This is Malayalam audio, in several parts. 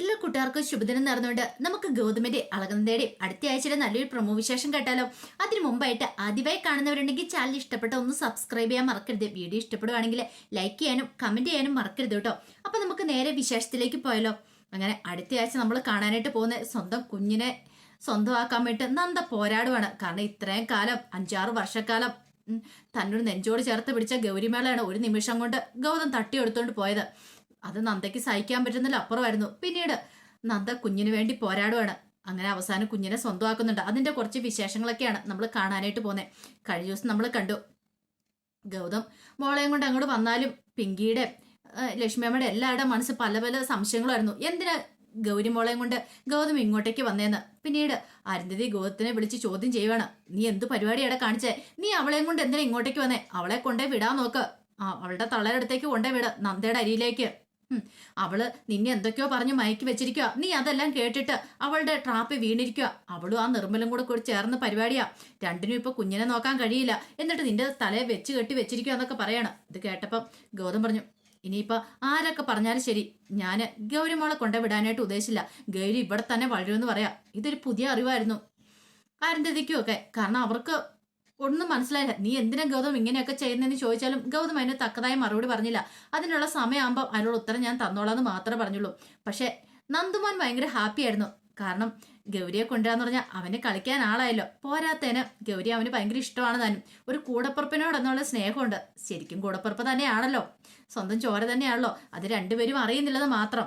എല്ലാ കൂട്ടുകാർക്കും ശുഭദിനം നടന്നുകൊണ്ട് നമുക്ക് ഗൗതമിന്റെ അളകന്തയുടെയും അടുത്ത ആഴ്ചയിലെ നല്ലൊരു പ്രൊമോ വിശേഷം കേട്ടാലോ. അതിനു മുമ്പായിട്ട് ആദ്യമായി കാണുന്നവരുണ്ടെങ്കിൽ ചാനൽ ഇഷ്ടപ്പെട്ട ഒന്ന് സബ്സ്ക്രൈബ് ചെയ്യാൻ മറക്കരുത്. വീഡിയോ ഇഷ്ടപ്പെടുവാണെങ്കിൽ ലൈക്ക് ചെയ്യാനും കമന്റ് ചെയ്യാനും മറക്കരുത് കേട്ടോ. അപ്പൊ നമുക്ക് നേരെ വിശേഷത്തിലേക്ക് പോയാലോ. അങ്ങനെ അടുത്ത ആഴ്ച നമ്മൾ കാണാനായിട്ട് പോകുന്ന സ്വന്തം കുഞ്ഞിനെ സ്വന്തമാക്കാൻ വേണ്ടി നന്ദ പോരാടുവാണ്. കാരണം ഇത്രയും കാലം അഞ്ചാറ് വർഷക്കാലം തന്നോട് നെഞ്ചോട് ചേർത്ത് പിടിച്ച ഗൗരിമേളയാണ് ഒരു നിമിഷം കൊണ്ട് ഗൗതം തട്ടിയെടുത്തോണ്ട് പോയത്. അത് നന്ദയ്ക്ക് സഹിക്കാൻ പറ്റുന്നില്ല അപ്പുറമായിരുന്നു. പിന്നീട് നന്ദ കുഞ്ഞിനു വേണ്ടി പോരാടുവാണ്. അങ്ങനെ അവസാനം കുഞ്ഞിനെ സ്വന്തമാക്കുന്നുണ്ട്. അതിന്റെ കുറച്ച് വിശേഷങ്ങളൊക്കെയാണ് നമ്മൾ കാണാനായിട്ട് പോന്നെ. കഴിഞ്ഞ ദിവസം നമ്മൾ കണ്ടു. ഗൗതം മോളെയും കൊണ്ട് അങ്ങോട്ട് വന്നാലും പിങ്കിയുടെ ലക്ഷ്മിയമ്മയുടെ എല്ലാവരുടെ മനസ്സ് പല പല സംശയങ്ങളായിരുന്നു. എന്തിനാ ഗൗരി മോളെയും കൊണ്ട് ഗൗതം ഇങ്ങോട്ടേക്ക് വന്നേന്ന്? പിന്നീട് അരുന്ധതി ഗൗതത്തിനെ വിളിച്ച് ചോദ്യം ചെയ്യുവാണ്. നീ എന്ത് പരിപാടിയാണ് കാണിച്ചേ? നീ അവളെയും കൊണ്ട് എന്തിനാ ഇങ്ങോട്ടേക്ക് വന്നേ? അവളെ കൊണ്ടേ വിടാൻ നോക്ക്. അവളുടെ തളരടുത്തേക്ക് കൊണ്ടേ വിട നന്ദയുടെ അരിയിലേക്ക്. അവൾ നിന്നെ എന്തൊക്കെയോ പറഞ്ഞ് മയക്കി വെച്ചിരിക്കുക നീ അതെല്ലാം കേട്ടിട്ട് അവളുടെ ട്രാപ്പ് വീണിരിക്കുക അവളും ആ നിർമ്മലും കൂടെ കൂടി ചേർന്ന് പരിപാടിയാ. രണ്ടിനും ഇപ്പൊ കുഞ്ഞിനെ നോക്കാൻ കഴിയില്ല. എന്നിട്ട് നിന്റെ തലയെ വെച്ച് കെട്ടി വെച്ചിരിക്കുക എന്നൊക്കെ പറയാണ്. ഇത് കേട്ടപ്പം ഗൗതം പറഞ്ഞു ഇനിയിപ്പൊ ആരൊക്കെ പറഞ്ഞാലും ശരി. ഞാൻ ഗൗരിമോളെ കൊണ്ടേ വിടാനായിട്ട് ഉദ്ദേശിച്ചില്ല. ഗൗരി ഇവിടെ തന്നെ വളരുമെന്ന് പറയാം. ഇതൊരു പുതിയ അറിവായിരുന്നു. അരുന്ധതിക്കും ഒക്കെ. കാരണം അവർക്ക് ഒന്നും മനസ്സിലായില്ല. നീ എന്തിനാ ഗൗതം ഇങ്ങനെയൊക്കെ ചെയ്യുന്നതെന്ന് ചോദിച്ചാലും ഗൗതം അതിന് തക്കതായ മറുപടി പറഞ്ഞില്ല. അതിനുള്ള സമയമാകുമ്പോൾ അതിനുള്ള ഉത്തരം ഞാൻ തന്നോളാന്ന് മാത്രമേ പറഞ്ഞുള്ളൂ. പക്ഷേ നന്ദുമാൻ ഭയങ്കര ഹാപ്പി ആയിരുന്നു. കാരണം ഗൗരിയെ കൊണ്ടുവരാന്ന് പറഞ്ഞാൽ അവന് കളിക്കാൻ ആളായല്ലോ. പോരാത്തേന് ഗൗരി അവന് ഭയങ്കര ഇഷ്ടമാണ് താനും. ഒരു കൂടപ്പുറപ്പിനോട് എന്നുള്ള സ്നേഹമുണ്ട്. ശരിക്കും കൂടപ്പുറപ്പ് തന്നെയാണല്ലോ. സ്വന്തം ചോര തന്നെയാണല്ലോ. അത് രണ്ടുപേരും അറിയുന്നില്ലെന്ന് മാത്രം.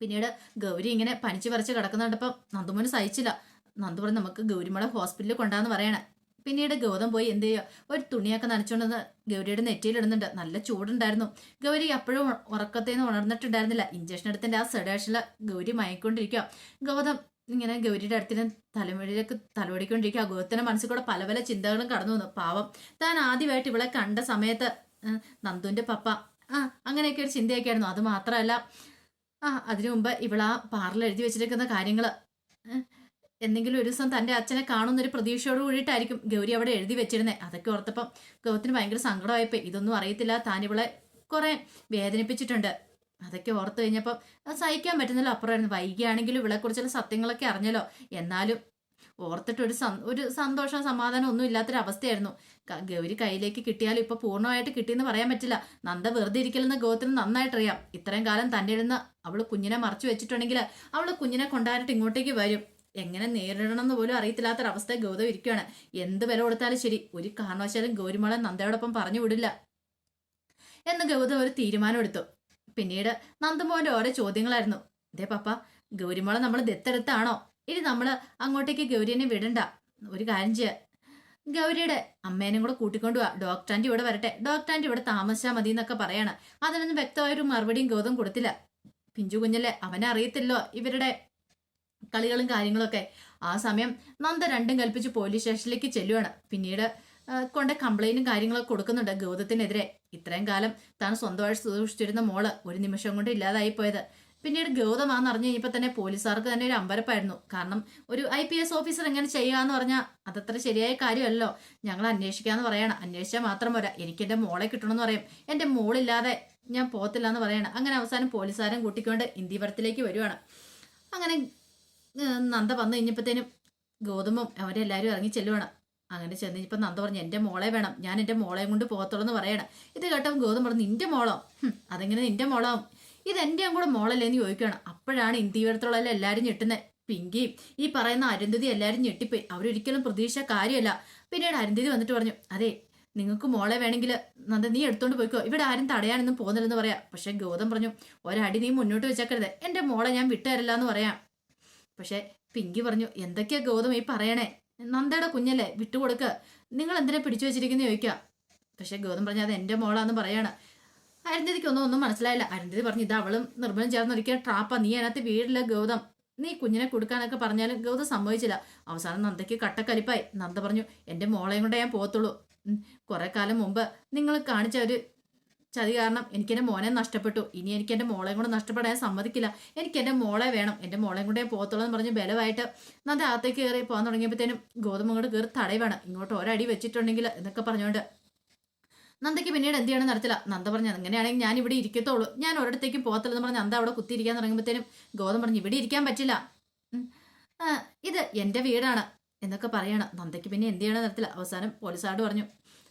പിന്നീട് ഗൗരി ഇങ്ങനെ പനിച്ചു പറിച്ച് കിടക്കുന്നുണ്ടപ്പം നന്ദുമോന് സഹിച്ചില്ല. നന്ദു പറഞ്ഞു നമുക്ക് ഗൗരിമോളെ ഹോസ്പിറ്റലിൽ കൊണ്ടാന്ന് പറയണേ. പിന്നീട് ഗൗതം പോയി എന്ത് ചെയ്യുക ഒരു തുണിയൊക്കെ നനച്ചുകൊണ്ടെന്ന് ഗൗരിയുടെ നെറ്റിയിലിടുന്നുണ്ട്. നല്ല ചൂടുണ്ടായിരുന്നു. ഗൗരി അപ്പോഴും ഉറക്കത്തിൽ നിന്ന് ഉണർന്നിട്ടുണ്ടായിരുന്നില്ല. ഇഞ്ചക്ഷൻ എടുത്തിന്റെ ആ സെഡേഷനിൽ ഗൗരി മയക്കൊണ്ടിരിക്കുക ഗൗതം ഇങ്ങനെ ഗൗരിയുടെ അടുത്തിന് തലമുടിയിലേക്ക് തലമുടിക്കൊണ്ടിരിക്കുക ഗൗതത്തിന്റെ മനസ്സിൽ കൂടെ പല പല ചിന്തകളും കടന്നു വന്നു. പാവം. താൻ ആദ്യമായിട്ട് ഇവളെ കണ്ട സമയത്ത് നന്ദുവിന്റെ പപ്പ ആ അങ്ങനെയൊക്കെ ഒരു ചിന്തയൊക്കെ അത് മാത്രമല്ല ആ അതിനു മുമ്പ് ഇവളാ പാറിൽ എഴുതി വെച്ചിരിക്കുന്ന കാര്യങ്ങൾ ഏ, എന്തെങ്കിലും ഒരു ദിവസം തന്റെ അച്ഛനെ കാണുന്ന കാണുന്നൊരു പ്രതീക്ഷയോട് കൂടിയിട്ടായിരിക്കും ഗൗരി അവിടെ എഴുതി വെച്ചിരുന്നത് അതൊക്കെ ഓർത്തപ്പം ഗൗരത്തിന് ഭയങ്കര സങ്കടമായപ്പോ ഇതൊന്നും അറിയത്തില്ല. താനിവളെ കുറേ വേദനിപ്പിച്ചിട്ടുണ്ട്. അതൊക്കെ ഓർത്തു കഴിഞ്ഞപ്പോൾ അത് സഹിക്കാൻ പറ്റുന്നില്ല. അപ്പുറമായിരുന്നു. വൈകിയാണെങ്കിലും ഇവളെക്കുറിച്ചുള്ള സത്യങ്ങളൊക്കെ അറിഞ്ഞല്ലോ. എന്നാലും ഓർത്തിട്ടൊരു ഒരു ഒരു സന്തോഷം സമാധാനം ഒന്നും ഇല്ലാത്തൊരു അവസ്ഥയായിരുന്നു ഗൗരി കയ്യിലേക്ക് കിട്ടിയാലും ഇപ്പൊ പൂർണമായിട്ട് കിട്ടിയെന്ന് പറയാൻ പറ്റില്ല. നന്ദ വെറുതെ ഇരിക്കലെന്ന് ഗൗതത്തിന് നന്നായിട്ടറിയാം. ഇത്രയും കാലം തന്നെ ഇരുന്ന് അവൾ കുഞ്ഞിനെ മറച്ചു വെച്ചിട്ടുണ്ടെങ്കിൽ അവൾ കുഞ്ഞിനെ കൊണ്ടായിട്ട് ഇങ്ങോട്ടേക്ക് വരും. എങ്ങനെ നേരിടണം എന്ന് പോലും അറിയത്തില്ലാത്തൊരവസ്ഥ ഗൗതം ഇരിക്കുകയാണ് എന്ത് വില കൊടുത്താലും ശരി ഒരു കാരണവശാലും ഗൗരിമോളെ നന്ദയോടൊപ്പം പറഞ്ഞു വിടില്ല. എന്ന് ഗൗതം ഒരു തീരുമാനം എടുത്തു. പിന്നീട് നന്ദമോന്റെ ഓരോ ചോദ്യങ്ങളായിരുന്നു. ഇതേ പപ്പ ഗൗരിമോളെ നമ്മൾ ദത്തെടുത്താണോ? ഇനി നമ്മൾ അങ്ങോട്ടേക്ക് ഗൗരിനെ വിടണ്ട. ഒരു കാര്യം ചെയ്യ. ഗൗരിയുടെ അമ്മേനും കൂടെ കൂട്ടിക്കൊണ്ടു പോവാ ഡോക്ടർ ആന്റി ഇവിടെ വരട്ടെ. ഡോക്ടർ ആന്റി ഇവിടെ താമസിച്ചാൽ മതി എന്നൊക്കെ പറയാണ്. അതിനൊന്നും വ്യക്തമായൊരു മറുപടിയും ഗൗതം കൊടുത്തില്ല. പിഞ്ചു കുഞ്ഞല്ലേ അവനെ അറിയത്തില്ലോ ഇവരുടെ കളികളും കാര്യങ്ങളൊക്കെ ആ സമയം നന്ദ രണ്ടും കൽപ്പിച്ച് പോലീസ് സ്റ്റേഷനിലേക്ക് ചെല്ലുവാണ്. പിന്നീട് കൊണ്ട കംപ്ലൈന്റും കാര്യങ്ങളൊക്കെ കൊടുക്കുന്നുണ്ട് ഗൗതത്തിനെതിരെ. ഇത്രയും കാലം താൻ സ്വന്തമായി സൂക്ഷിച്ചിരുന്ന മോൾ ഒരു നിമിഷം കൊണ്ട് ഇല്ലാതായി പോയത്. പിന്നീട് ഗൗതമാണെന്ന് അറിഞ്ഞു കഴിഞ്ഞപ്പോൾ തന്നെ പോലീസുകാർക്ക് തന്നെ ഒരു അമ്പരപ്പായിരുന്നു. കാരണം ഒരു ഐ പി എസ് ഓഫീസർ എങ്ങനെ ചെയ്യുക എന്ന് പറഞ്ഞാൽ അതത്ര ശരിയായ കാര്യമല്ലോ ഞങ്ങൾ അന്വേഷിക്കാന്ന് പറയണം. അന്വേഷിച്ചാൽ മാത്രം പോരാ. എനിക്ക് എന്റെ മോളെ കിട്ടണമെന്ന് പറയും. എന്റെ മോളില്ലാതെ ഞാൻ പോകത്തില്ല എന്ന് പറയണം. അങ്ങനെ അവസാനം പോലീസുകാരൻ കൂട്ടിക്കൊണ്ട് ഇന്ത്യപുരത്തിലേക്ക് വരുവാണ്. അങ്ങനെ നന്ദ വന്നു കഴിഞ്ഞപ്പോഴത്തേനും ഗോതമ്പും അവരെല്ലാവരും ഇറങ്ങി ചെല്ലുവേണം. അങ്ങനെ ചെന്ന് ഇപ്പം നന്ദ പറഞ്ഞു എന്റെ മോളെ വേണം. ഞാൻ എന്റെ മോളെയും കൊണ്ട് പോകത്തുള്ളൂ എന്ന് പറയണം. ഇത് കേട്ടപ്പോൾ ഗോതമ്പ് പറഞ്ഞു നിന്റെ മോളോ? അതെങ്ങനെ നിന്റെ മോളാവും? ഇത് എന്റെയും കൂടെ മോളല്ലേ? എന്ന് ചോദിക്കണം അപ്പോഴാണ് ഇന്ത്യപുരത്തുള്ള എല്ലാവരും ഞെട്ടുന്നത്. പിങ്കിയും ഈ പറയുന്ന അരുന്ധതി എല്ലാവരും ഞെട്ടിപ്പോയി. അവരൊരിക്കലും പ്രതീക്ഷ കാര്യമല്ല. പിന്നീട് അരുന്ധതി വന്നിട്ട് പറഞ്ഞു അതെ നിങ്ങൾക്ക് മോളെ വേണമെങ്കിൽ നന്ദ നീ എടുത്തോണ്ട് പോയിക്കോ. ഇവിടെ ആരും തടയാനൊന്നും പോകുന്നില്ലെന്ന് പറയാം. പക്ഷെ ഗോതം പറഞ്ഞു ഒരടി നീ മുന്നോട്ട് വെച്ചേക്കരുത്. എന്റെ മോളെ ഞാൻ വിട്ടുതരില്ല എന്ന് പറയാം. പക്ഷെ പിങ്കി പറഞ്ഞു എന്തൊക്കെയാ ഗൗതം ഈ പറയണേ? നന്ദയുടെ കുഞ്ഞല്ലേ വിട്ടുകൊടുക്ക. നിങ്ങൾ എന്തിനാ പിടിച്ചു വെച്ചിരിക്കുന്ന ചോദിക്കുക പക്ഷെ ഗൗതം പറഞ്ഞു അത് എന്റെ മോളാന്ന് പറയാണ്. അരുന്ധതിക്ക് ഒന്നും മനസ്സിലായില്ല. അരുന്ധതി പറഞ്ഞു ഇത് അവളും നിർബന്ധം ചേർന്ന് ഒരിക്കൽ ട്രാപ്പാ. നീ അതിനകത്ത് വീടില്ല ഗൗതം. നീ കുഞ്ഞിനെ കൊടുക്കാനൊക്കെ പറഞ്ഞാലും ഗൗതം സമ്മതിച്ചില്ല. അവസാനം നന്ദയ്ക്ക് കട്ടക്കലിപ്പായി. നന്ദ പറഞ്ഞു എന്റെ മോളെയും കൊണ്ട് ഞാൻ പോകത്തുള്ളൂ. കുറെ കാലം മുമ്പ് നിങ്ങൾ കാണിച്ച ഒരു ചതി കാരണം എനിക്ക് എന്റെ മോനെ നഷ്ടപ്പെട്ടു. ഇനി എനിക്ക് എന്റെ മോളെ കൂടെ നഷ്ടപ്പെടാൻ സമ്മതിക്കില്ല. എനിക്ക് എന്റെ മോളെ വേണം. എന്റെ മോളെ കൂടെ പോകത്തുള്ളൂ എന്ന് പറഞ്ഞ് ബലമായിട്ട് നന്ദ അകത്തേക്ക് കയറി പോകാൻ തുടങ്ങിയപ്പോഴത്തേനും ഗോതമ്പ് കൊണ്ട് കയറി തടയുവാണ് ഇങ്ങോട്ട് ഒരടി വെച്ചിട്ടുണ്ടെങ്കിൽ എന്നൊക്കെ പറഞ്ഞുകൊണ്ട് നന്ദയ്ക്ക് പിന്നീട് എന്ത് ചെയ്യണം നടത്തില്ല നന്ദ പറഞ്ഞു അങ്ങനെയാണെങ്കിൽ ഞാൻ ഇവിടെ ഇരിക്കത്തുള്ളൂ ഞാൻ ഒരിടത്തേക്കും പോകത്തില്ലെന്ന് പറഞ്ഞ് നന്ദ അവിടെ കുത്തിയിരിക്കാൻ തുടങ്ങുമ്പോഴത്തേനും ഗോതമ്പ് പറഞ്ഞു ഇവിടെ ഇരിക്കാൻ പറ്റില്ല. ഇത് എന്റെ വീടാണ് എന്നൊക്കെ പറയണം. നന്ദയ്ക്ക് പിന്നെ എന്ത് ചെയ്യണം നടത്തില്ല അവസാനം പോലീസാട് പറഞ്ഞു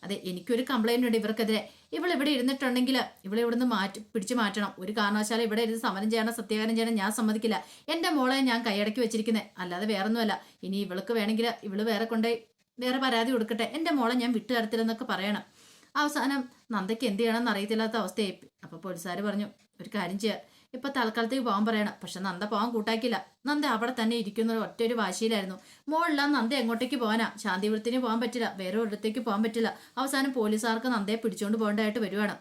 അതെ എനിക്കൊരു കംപ്ലൈന്റ് ഉണ്ട് ഇവർക്കെതിരെ. ഇവൾ ഇവിടെ ഇരുന്നിട്ടുണ്ടെങ്കിൽ ഇവളെ ഇവിടുന്ന് മാറ്റി പിടിച്ചു മാറ്റണം. ഒരു കാരണവശാലും ഇവിടെ ഇരുന്ന് സമരം ചെയ്യണം സത്യകാരം ചെയ്യണം ഞാൻ സമ്മതിക്കില്ല. എന്റെ മോളെ ഞാൻ കൈയടക്കി വെച്ചിരിക്കുന്നത് അല്ലാതെ വേറൊന്നുമല്ല. ഇനി ഇവൾക്ക് വേണമെങ്കിൽ ഇവൾ വേറെ കൊണ്ടേ വേറെ പരാതി കൊടുക്കട്ടെ. എന്റെ മോളെ ഞാൻ വിട്ടു തരത്തില്ലെന്നൊക്കെ പറയണം. അവസാനം നന്ദയ്ക്ക് എന്ത് ചെയ്യണമെന്ന് അറിയത്തില്ലാത്ത അവസ്ഥയായി. അപ്പോൾ പോലീസുകാർ പറഞ്ഞു ഒരു കാര്യം ചെയ്യുക ഇപ്പൊ തൽക്കാലത്തേക്ക് പോകാൻ പറയണം. പക്ഷെ നന്ദ പോകാൻ കൂട്ടാക്കില്ല നന്ദ അവിടെ തന്നെ ഇരിക്കുന്ന ഒറ്റ ഒരു വാശിയിലായിരുന്നു. മോളിലാ നന്ദ എങ്ങോട്ടേക്ക് പോകാനാ ശാന്തിപുരത്തിന് പോകാൻ പറ്റില്ല. വേറെ ഒരിടത്തേക്ക് പോകാൻ പറ്റില്ല. അവസാനം പോലീസുകാർക്ക് നന്ദയെ പിടിച്ചുകൊണ്ട് പോകേണ്ടതായിട്ട് വരുവാണ്.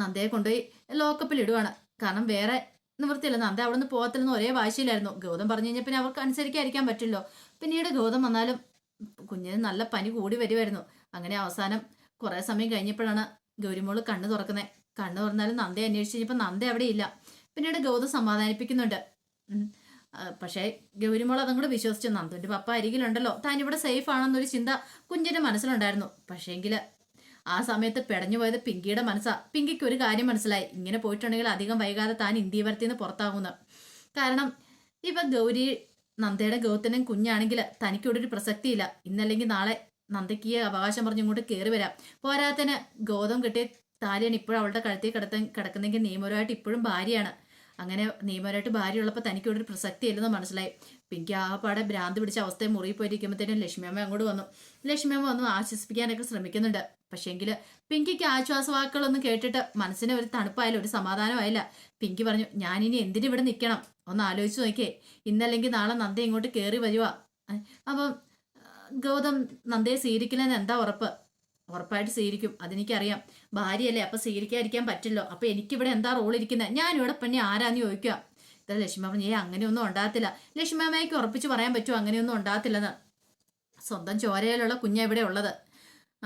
നന്ദയെ കൊണ്ടുപോയി ലോക്കപ്പിൽ ഇടുവാണ്. കാരണം വേറെ നിവൃത്തിയില്ല. നന്ദ അവിടെ നിന്ന് പോകത്തില്ലെന്ന് ഒരേ വാശിയിലായിരുന്നു. ഗൗതം പറഞ്ഞു കഴിഞ്ഞാൽ പിന്നെ അവർക്ക് അനുസരിക്കാതിരിക്കാൻ പറ്റില്ലോ പിന്നീട് ഗൗതം വന്നാലും കുഞ്ഞിന് നല്ല പനി കൂടി വരുമായിരുന്നു അങ്ങനെ അവസാനം കുറേ സമയം കഴിഞ്ഞപ്പോഴാണ് ഗൗരിമോൾ കണ്ണു തുറക്കുന്നത് കണ്ണ് തുറന്നാലും നന്ദയെ അന്വേഷിച്ച് കഴിഞ്ഞപ്പോൾ നന്ദ അവിടെ ഇല്ല. പിന്നീട് ഗൗതം സമാധാനിപ്പിക്കുന്നുണ്ട്. പക്ഷേ ഗൗരിമോൾ അതും കൂടെ വിശ്വസിച്ചു. നന്ദുവിന്റെ പപ്പ അരികിലുണ്ടല്ലോ. താൻ ഇവിടെ സേഫ് ആണെന്നൊരു ചിന്ത കുഞ്ഞിന്റെ മനസ്സിലുണ്ടായിരുന്നു. പക്ഷേങ്കിൽ ആ സമയത്ത് പെടഞ്ഞു പോയത് പിങ്കിയുടെ മനസ്സാ. പിങ്കിക്ക് ഒരു കാര്യം മനസ്സിലായി. ഇങ്ങനെ പോയിട്ടുണ്ടെങ്കിൽ അധികം വൈകാതെ താൻ ഇന്ത്യ വരത്തിൽ നിന്ന് പുറത്താകുന്നു കാരണം ഇപ്പൊ ഗൗരി നന്ദയുടെ ഗൗതനും കുഞ്ഞാണെങ്കിൽ തനിക്കിവിടെ ഒരു പ്രസക്തിയില്ല. ഇന്നല്ലെങ്കിൽ നാളെ നന്ദയ്ക്ക് അവകാശം പറഞ്ഞ് ഇങ്ങോട്ട് കയറി വരാം. പോരാത്തന് ഗൗതം കിട്ടിയ താലിയാണ് ഇപ്പോഴും അവളുടെ കഴുത്തിൽ കിടത്ത കിടക്കുന്നെങ്കിൽ നിയമപരമായിട്ട് ഇപ്പോഴും ഭാര്യയാണ്. അങ്ങനെ നിയമപരമായിട്ട് ഭാര്യ ഉള്ളപ്പോൾ തനിക്ക് ഇവിടെ ഒരു പ്രസക്തി ഇല്ലെന്ന് മനസ്സിലായി. പിങ്കി ആകപ്പാടെ ഭ്രാന്ത് പിടിച്ച അവസ്ഥയെ മുറിയിൽ പോയിരിക്കുമ്പോഴത്തേനും ലക്ഷ്മിയമ്മ അങ്ങോട്ട് വന്നു. ലക്ഷ്മിയമ്മ വന്നു ആശ്വസിപ്പിക്കാനൊക്കെ ശ്രമിക്കുന്നുണ്ട്. പക്ഷേങ്കിൽ പിങ്കിക്ക് ആശ്വാസവാക്കുകളൊന്നും കേട്ടിട്ട് മനസ്സിന് ഒരു തണുപ്പായാലും ഒരു സമാധാനമായില്ല. പിങ്കി പറഞ്ഞു ഞാനിനി എന്തിനു ഇവിടെ നിൽക്കണം? ഒന്ന് ആലോചിച്ച് നോക്കിയേ. ഇന്നല്ലെങ്കിൽ നാളെ നന്ദ ഇങ്ങോട്ട് കയറി വരുവാ. അപ്പം ഗൗതം നന്ദയെ സ്വീകരിക്കില്ലെന്ന് എന്താ ഉറപ്പ്? ഉറപ്പായിട്ട് സ്വീകരിക്കും. അതെനിക്കറിയാം. ഭാര്യയല്ലേ അപ്പൊ സ്വീകരിക്കാതിരിക്കാൻ പറ്റില്ലോ. അപ്പൊ എനിക്കിവിടെ എന്താ റോൾ ഇരിക്കുന്നത് ഞാൻ ഇവിടെ പിന്നെ ആരാന്ന് ചോദിക്കുക. ഇത്ര ലക്ഷ്മി പറഞ്ഞു ഏ അങ്ങനെയൊന്നും ഉണ്ടാകത്തില്ല. ലക്ഷ്മി അമ്മയ്ക്ക് ഉറപ്പിച്ച് പറയാൻ പറ്റുമോ? അങ്ങനെയൊന്നും ഉണ്ടാകത്തില്ലെന്ന്. സ്വന്തം ചോരയിലുള്ള കുഞ്ഞാ ഇവിടെ ഉള്ളത്.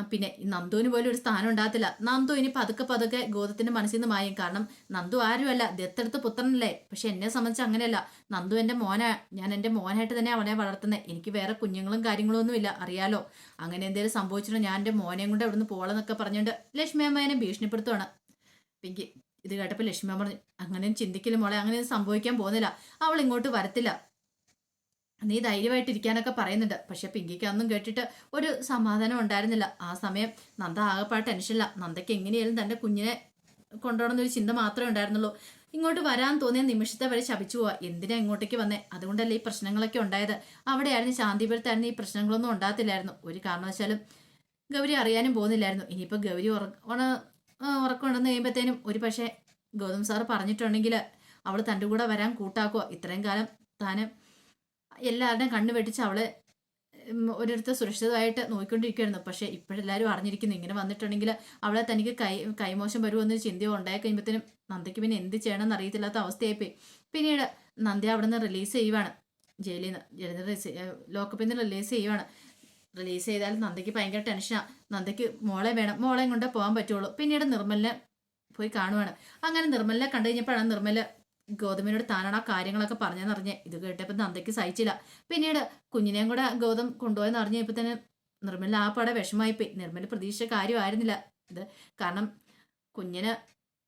പിന്നെ നന്ദുവിന് പോലും ഒരു സ്ഥാനം ഉണ്ടാകത്തില്ല. നന്ദു ഇനി പതുക്കെ പതുക്കെ ഗോതത്തിന്റെ മനസ്സിൽ നിന്ന് മായും. കാരണം നന്ദു ആരുമല്ല. ദത്തെടുത്ത പുത്രനല്ലേ. പക്ഷെ എന്നെ സംബന്ധിച്ച് അങ്ങനെയല്ല. നന്ദു എന്റെ മോനാ. ഞാൻ എന്റെ മോനായിട്ട് തന്നെ അവനെ വളർത്തുന്നത് എനിക്ക് വേറെ കുഞ്ഞുങ്ങളും കാര്യങ്ങളും ഒന്നും ഇല്ല അറിയാലോ. അങ്ങനെ എന്തെങ്കിലും സംഭവിച്ചിട്ട് ഞാൻ എന്റെ മോനെയും കൊണ്ട് അവിടുന്ന് പോളെന്നൊക്കെ പറഞ്ഞുകൊണ്ട് ലക്ഷ്മി അമ്മ എന്നെ ഭീഷണിപ്പെടുത്തുവാണ്. പിങ്കി ഇത് കേട്ടപ്പോൾ ലക്ഷ്മി പറഞ്ഞു അങ്ങനെയും ചിന്തിക്കലും മോളെ. അങ്ങനെയൊന്നും സംഭവിക്കാൻ പോകുന്നില്ല. അവൾ ഇങ്ങോട്ട് വരത്തില്ല. നീ ധൈര്യമായിട്ടിരിക്കാനൊക്കെ പറയുന്നുണ്ട്. പക്ഷെ പിങ്കിക്ക് അന്നും കേട്ടിട്ട് ഒരു സമാധാനം ഉണ്ടായിരുന്നില്ല. ആ സമയം നന്ദ ആകെപ്പാട് ടെൻഷനില്ല നന്ദയ്ക്ക് എങ്ങനെയായാലും തന്റെ കുഞ്ഞിനെ കൊണ്ടുപോകണമെന്നൊരു ചിന്ത മാത്രമേ ഉണ്ടായിരുന്നുള്ളൂ. ഇങ്ങോട്ട് വരാൻ തോന്നിയ നിമിഷത്തെ വരെ ശപിച്ചു പോവാ. എന്തിനാ ഇങ്ങോട്ടേക്ക് വന്നേ? അതുകൊണ്ടല്ലേ ഈ പ്രശ്നങ്ങളൊക്കെ ഉണ്ടായത്? അവിടെയായിരുന്നു ശാന്തിപുരത്തായിരുന്നു ഈ പ്രശ്നങ്ങളൊന്നും ഉണ്ടാകത്തില്ലായിരുന്നു. ഒരു കാരണവശാലും ഗൗരി അറിയാനും പോകുന്നില്ലായിരുന്നു. ഇനിയിപ്പോൾ ഗൗരി ഉറ ഉണ- ആ, ഉറക്കം കഴിയുമ്പോഴത്തേനും ഒരു പക്ഷേ ഗൗതം സാർ പറഞ്ഞിട്ടുണ്ടെങ്കിൽ അവൾ തന്റെ കൂടെ വരാൻ കൂട്ടാക്കുക ഇത്രയും കാലം താന് എല്ലാവരുടെയും കണ്ണു വെട്ടിച്ച് അവൾ ഒരിടത്ത് സുരക്ഷിതമായിട്ട് നോക്കിക്കൊണ്ടിരിക്കുകയായിരുന്നു പക്ഷേ ഇപ്പോഴെല്ലാവരും അറിഞ്ഞിരിക്കുന്നു. ഇങ്ങനെ വന്നിട്ടുണ്ടെങ്കിൽ അവളെ തനിക്ക് കൈ കൈമോശം വരുമെന്നൊരു ചിന്തയോ ഉണ്ടായി കഴിയുമ്പോഴത്തേനും നന്ദയ്ക്ക് പിന്നെ എന്ത് ചെയ്യണമെന്ന് അറിയത്തില്ലാത്ത അവസ്ഥയായിപ്പോയി. പിന്നീട് നന്ദി അവിടെ നിന്ന് റിലീസ് ചെയ്യുവാണ്. ജയിലിൽ നിന്ന് ജയിലിൽ ലോക്കപ്പിൽ നിന്ന് റിലീസ് ചെയ്യുവാണ്. റിലീസ് ചെയ്താൽ നന്ദയ്ക്ക് ഭയങ്കര ടെൻഷനാണ് നന്ദയ്ക്ക് മോളെ വേണം. മോളെയും കൊണ്ട് പോകാൻ പറ്റുള്ളൂ. പിന്നീട് നിർമ്മലിനെ പോയി കാണുവാണ്. അങ്ങനെ നിർമ്മലിനെ കണ്ടു കഴിഞ്ഞപ്പോഴാണ് നിർമ്മല ഗൗതമിനോട് താനാണ് ആ കാര്യങ്ങളൊക്കെ പറഞ്ഞെന്നറിഞ്ഞ്. ഇത് കേട്ടപ്പോൾ നന്ദയ്ക്ക് സഹിച്ചില്ല. പിന്നീട് കുഞ്ഞിനെയും കൂടെ ഗൗതം കൊണ്ടുപോയെന്ന് അറിഞ്ഞപ്പോൾ തന്നെ നിർമ്മല ആ പാടെ വിഷമായിപ്പോയി നിർമ്മല പ്രതീക്ഷിച്ച കാര്യമായിരുന്നില്ല ഇത് കാരണം കുഞ്ഞിന്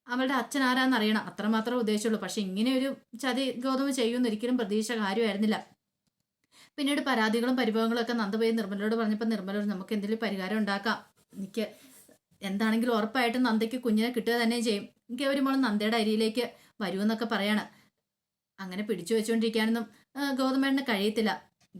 അവളുടെ അച്ഛൻ ആരാന്ന് അറിയണം അത്രമാത്രം ഉദ്ദേശിച്ചുള്ളൂ. പക്ഷെ ഇങ്ങനെ ഒരു ചതി ഗൗതം ചെയ്യുമെന്ന് ഒരിക്കലും പ്രതീക്ഷ കാര്യമായിരുന്നില്ല. പിന്നീട് പരാതികളും പരിഭവങ്ങളും ഒക്കെ നന്ദ പോയി നിർമ്മലോട് പറഞ്ഞപ്പോൾ നിർമ്മലോട് നമുക്ക് എന്തെങ്കിലും പരിഹാരം ഉണ്ടാക്കാം. എനിക്ക് എന്താണെങ്കിലും ഉറപ്പായിട്ടും നന്ദയ്ക്ക് കുഞ്ഞിനെ കിട്ടുക തന്നെ ചെയ്യും. എനിക്ക് ഒരു മോൾ നന്ദയുടെ അരിയിലേക്ക് വരുമെന്നൊക്കെ പറയാണ്. അങ്ങനെ പിടിച്ചു വെച്ചുകൊണ്ടിരിക്കാനൊന്നും ഗൗതമേട്ടന് കഴിയത്തില്ല.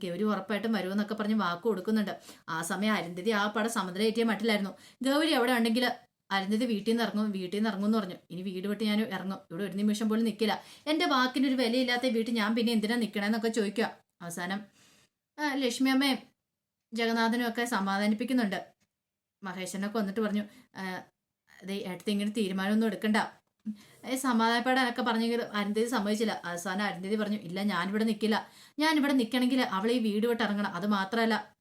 ഗൗരി ഉറപ്പായിട്ടും വരുമെന്നൊക്കെ പറഞ്ഞ് വാക്ക് കൊടുക്കുന്നുണ്ട്. ആ സമയം അരുന്ധതി ആ പടം സമുദ്രയേറ്റിയ മട്ടിലായിരുന്നു. ഗൗരി അവിടെ ഉണ്ടെങ്കിൽ അരുന്ധതി വീട്ടിൽ നിന്ന് ഇറങ്ങും വീട്ടിൽ നിന്ന് ഇറങ്ങും എന്ന് പറഞ്ഞു. ഇനി വീട് വിട്ട് ഞാൻ ഇറങ്ങും. ഇവിടെ ഒരു നിമിഷം പോലും നിൽക്കില്ല എന്റെ വാക്കിനൊരു വിലയില്ലാത്ത വീട്ടിൽ ഞാൻ പിന്നെ എന്തിനാ നിൽക്കണമെന്നൊക്കെ ചോദിക്കുക. അവസാനം ലക്ഷ്മി അമ്മയും ജഗന്നാഥനും ഒക്കെ സമാധാനിപ്പിക്കുന്നുണ്ട്. മഹേശനൊക്കെ വന്നിട്ട് പറഞ്ഞു അതെ ഏട്ടത്തെ ഇങ്ങനെ തീരുമാനമൊന്നും എടുക്കണ്ട. സമാധാനപ്പെടാനൊക്കെ പറഞ്ഞെങ്കിൽ അരുന്ധതി സമ്മതിച്ചില്ല. അവസാനം അരുന്ധതി പറഞ്ഞു ഇല്ല ഞാനിവിടെ നിൽക്കില്ല ഞാനിവിടെ നിൽക്കണമെങ്കിൽ അവൾ ഈ വീട് വിട്ട് ഇറങ്ങണം. അത് മാത്രമല്ല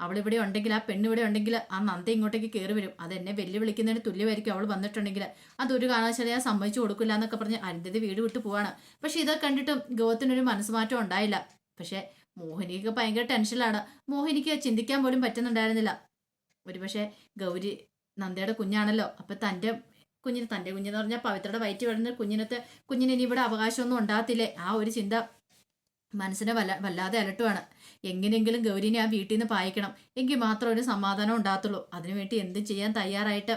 അവളിവിടെ ഉണ്ടെങ്കിൽ ആ പെണ്ണിവിടെ ഉണ്ടെങ്കിൽ ആ നന്ദ ഇങ്ങോട്ടേക്ക് കയറി വരും. അത് എന്നെ വെല്ലുവിളിക്കുന്നതിന് തുല്യമായിരിക്കും അവൾ വന്നിട്ടുണ്ടെങ്കിൽ അതൊരു കാരണവശാലും ഞാൻ സമ്മതിച്ചു കൊടുക്കില്ല എന്നൊക്കെ പറഞ്ഞ് അരുന്ധതി വീട് വിട്ട് പോവാണ്. പക്ഷെ ഇതൊക്കെ കണ്ടിട്ടും ഗോവത്തിനൊരു മനസ്സുമാറ്റം ഉണ്ടായില്ല. പക്ഷെ മോഹിനിക്ക് ഭയങ്കര ടെൻഷനിലാണ്. മോഹിനിക്ക് ചിന്തിക്കാൻ പോലും പറ്റുന്നുണ്ടായിരുന്നില്ല. ഒരുപക്ഷെ ഗൗരി നന്ദയുടെ കുഞ്ഞാണല്ലോ. അപ്പം തന്റെ കുഞ്ഞിന് തന്റെ കുഞ്ഞെന്ന് പറഞ്ഞാൽ പവിത്രയുടെ വയറ്റ് വരുന്ന കുഞ്ഞിനത്തെ കുഞ്ഞിന് ഇനി ഇവിടെ അവകാശമൊന്നും ഉണ്ടാകത്തില്ലേ? ആ ഒരു ചിന്ത മനസ്സിനെ വല്ല വല്ലാതെ അലട്ടുവാണ്. എങ്ങനെയെങ്കിലും ഗൗരിനെ ആ വീട്ടിൽ നിന്ന് പായിക്കണം. എങ്കിൽ മാത്രം ഒരു സമാധാനം ഉണ്ടാകത്തുള്ളൂ. അതിനുവേണ്ടി എന്തും ചെയ്യാൻ തയ്യാറായിട്ട്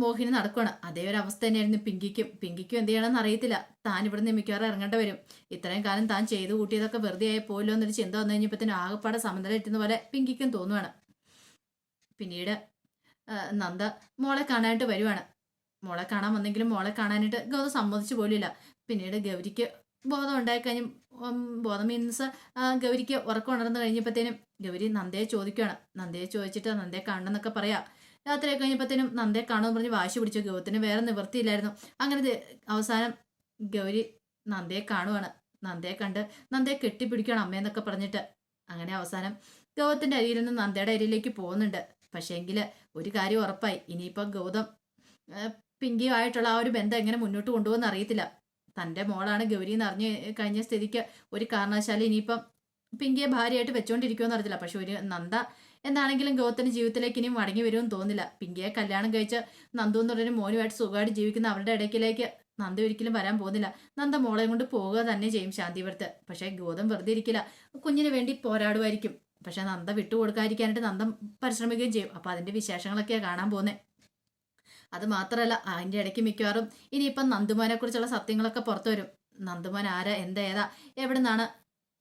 മോഹിനി നടക്കുകയാണ് അതേ ഒരു അവസ്ഥ തന്നെയായിരുന്നു പിങ്കിക്കും. പിങ്കിക്കും എന്ത് ചെയ്യണമെന്ന് അറിയത്തില്ല. താൻ ഇവിടെ നിന്ന് മിക്കവാറും ഇറങ്ങേണ്ടി വരും. ഇത്രയും കാലം താൻ ചെയ്തു കൂട്ടിയതൊക്കെ വെറുതെ ആയി എന്നൊരു ചിന്ത വന്നു കഴിഞ്ഞപ്പോഴത്തേനും ആകെപ്പാടെ സമനില പോലെ പിങ്കിക്കും തോന്നുവാണ്. പിന്നീട് നന്ദ മോളെ കാണാനായിട്ട് വരുവാണ്. മോളെ കാണാൻ വന്നെങ്കിലും മോളെ കാണാനായിട്ട് ഗൗതം സമ്മതിച്ചു പോലില്ല പിന്നീട് ഗൗരിക്ക് ബോധം ഉണ്ടായി കഴിഞ്ഞ ബോധം മീൻസ് ഗൗരിക്ക് ഉറക്കം ഉണർന്നു കഴിഞ്ഞപ്പോഴത്തേനും ഗൗരി നന്ദയെ ചോദിക്കുകയാണ്. നന്ദയെ ചോദിച്ചിട്ട് നന്ദയെ കാണണമെന്നൊക്കെ പറയാം. രാത്രി കഴിഞ്ഞപ്പോഴത്തേനും നന്ദയെ കാണുമെന്ന് പറഞ്ഞ് വാശി പിടിച്ചു. ഗൗതത്തിന് വേറെ നിവൃത്തിയില്ലായിരുന്നു. അങ്ങനെ അവസാനം ഗൗരി നന്ദയെ കാണുവാണ്. നന്ദയെ കണ്ട് നന്ദയെ കെട്ടിപ്പിടിക്കണം അമ്മയെന്നൊക്കെ പറഞ്ഞിട്ട്. അങ്ങനെ അവസാനം ഗൗത്തിന്റെ അരിയിൽ നിന്ന് നന്ദയുടെ അരിയിലേക്ക് പോകുന്നുണ്ട്. പക്ഷേ എങ്കിൽ ഒരു കാര്യം ഉറപ്പായി. ഇനിയിപ്പോൾ ഗൗതം പിങ്കിയുമായിട്ടുള്ള ആ ഒരു ബന്ധം എങ്ങനെ മുന്നോട്ട് കൊണ്ടുപോകുന്ന അറിയത്തില്ല. തന്റെ മോളാണ് ഗൗരി എന്ന് അറിഞ്ഞു കഴിഞ്ഞ സ്ഥിതിക്ക് ഒരു കാരണവശാലും ഇനിയിപ്പം പിങ്കിയെ ഭാര്യയായിട്ട് വെച്ചുകൊണ്ടിരിക്കുമെന്ന് അറിയത്തില്ല. പക്ഷെ ഒരു നന്ദ എന്താണെങ്കിലും ഗൗതത്തിന് ജീവിതത്തിലേക്ക് ഇനിയും മടങ്ങി വരുമെന്ന് തോന്നില്ല പിങ്കിയെ കല്യാണം കഴിച്ച് നന്ദു എന്ന് പറഞ്ഞൊരു മോനുമായിട്ട് സുഖമായിട്ട് ജീവിക്കുന്ന അവരുടെ ഇടയ്ക്കിലേക്ക് നന്ദ ഒരിക്കലും വരാൻ പോകുന്നില്ല. നന്ദ മോളെ കൊണ്ട് പോവുക തന്നെ ചെയ്യും ശാന്തിപുരത്ത്. പക്ഷേ ഗൗതം വെറുതെ ഇരിക്കില്ല. കുഞ്ഞിന് വേണ്ടി പോരാടുമായിരിക്കും. പക്ഷെ നന്ദ വിട്ടുകൊടുക്കാതിരിക്കാനായിട്ട് നന്ദം പരിശ്രമിക്കുകയും ചെയ്യും. അപ്പൊ അതിന്റെ വിശേഷങ്ങളൊക്കെയാണ് കാണാൻ പോകുന്നത് അത് മാത്രമല്ല അതിന്റെ ഇടയ്ക്ക് മിക്കവാറും ഇനിയിപ്പം നന്ദുമോനെ കുറിച്ചുള്ള സത്യങ്ങളൊക്കെ പുറത്തു വരും. നന്ദുമോൻ ആരാ എന്താ ഏതാ എവിടെ നിന്നാണ്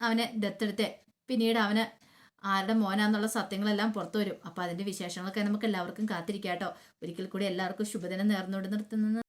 അവനെ ദത്തെടുത്തേ പിന്നീട് അവന് ആരുടെ മോനാന്നുള്ള സത്യങ്ങളെല്ലാം പുറത്തു വരും. അപ്പൊ അതിന്റെ വിശേഷങ്ങളൊക്കെ നമുക്ക് എല്ലാവർക്കും കാത്തിരിക്കാം കേട്ടോ. ഒരിക്കൽ കൂടി എല്ലാവർക്കും ശുഭദിനം നേർന്നുകൊണ്ട് നിർത്തുന്നു.